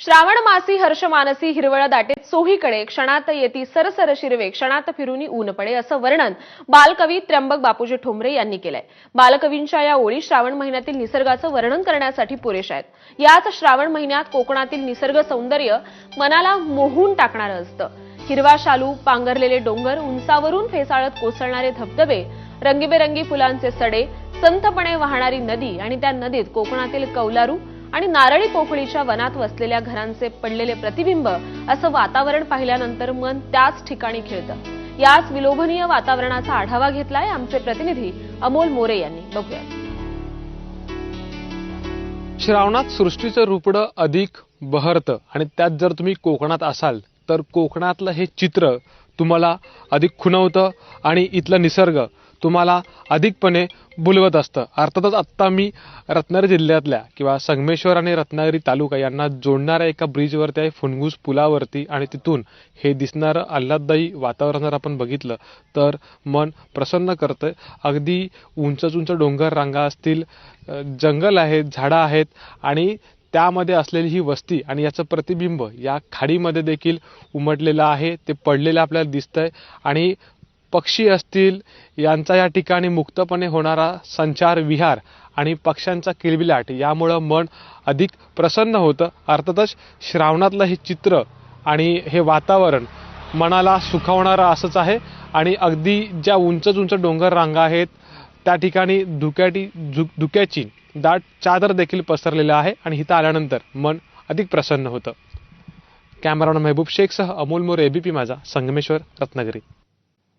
श्रावण मासी हर्ष मानसी हिरवळ दाटेत सोहीकडे क्षणात येती सरसर शिरवे क्षणात फिरुनी ऊन पडे असं वर्णन बालकवी त्र्यंबक बापूजी ठोंबरे यांनी केलंय. बालकवींच्या या ओळी श्रावण महिन्यातील निसर्गाचं वर्णन करण्यासाठी पुरेशा आहेत. याच श्रावण महिन्यात कोकणातील निसर्ग सौंदर्य मनाला मोहून टाकणारं असतं. हिरवा शालू पांघरलेले डोंगर उंचावरून फेसाळत कोसळणारे धबधबे रंगीबेरंगी फुलांचे सडे संथपणे वाहणारी नदी आणि त्या नदीत कोकणातील कौलारू आणि नारळी पोफळीच्या वनात वसलेल्या घरांचे पडलेले प्रतिबिंब असं वातावरण पाहिल्यानंतर मन त्याच ठिकाणी खेळतं. याच विलोभनीय वातावरणाचा आढावा घेतलाय आमचे प्रतिनिधी अमोल मोरे यांनी. बघूया श्रावणात सृष्टीचं रुपडं अधिक बहरतं आणि त्यात जर तुम्ही कोकणात असाल तर कोकणातलं हे चित्र तुम्हाला अधिक खुणवतं आणि इथलं निसर्ग तुम्हाला अधिकपणे बुलवत असतं. अर्थातच आत्ता मी रत्नागिरी जिल्ह्यातल्या किंवा संगमेश्वर आणि रत्नागिरी तालुका यांना जोडणाऱ्या एका ब्रिजवरती आहे फुनगूस पुलावरती आणि तिथून हे दिसणारं आल्हाददायी वातावरण जर आपण बघितलं तर मन प्रसन्न करतं. अगदी उंच उंच डोंगर रांगा असतील जंगल आहेत झाडं आहेत आणि त्यामध्ये असलेली ही वस्ती आणि याचं प्रतिबिंब या खाडीमध्ये देखील उमटलेलं आहे ते पडलेलं आपल्याला दिसतंय आणि पक्षी असतील यांचा या ठिकाणी मुक्तपणे होणारा संचार विहार आणि पक्ष्यांचा किलबिलाट यामुळं मन अधिक प्रसन्न होतं. अर्थातच श्रावणातलं हे चित्र आणि हे वातावरण मनाला सुखावणारं असंच आहे आणि अगदी ज्या उंच उंच डोंगर रांगा आहेत त्या ठिकाणी धुक्याटी झु धुक्याची दाट चादर देखील पसरलेलं आहे आणि इथं आल्यानंतर मन अधिक प्रसन्न होतं. कॅमेरामॅन महबूब शेखसह अमोल मोरे एबीपी माझा संगमेश्वर रत्नागिरी.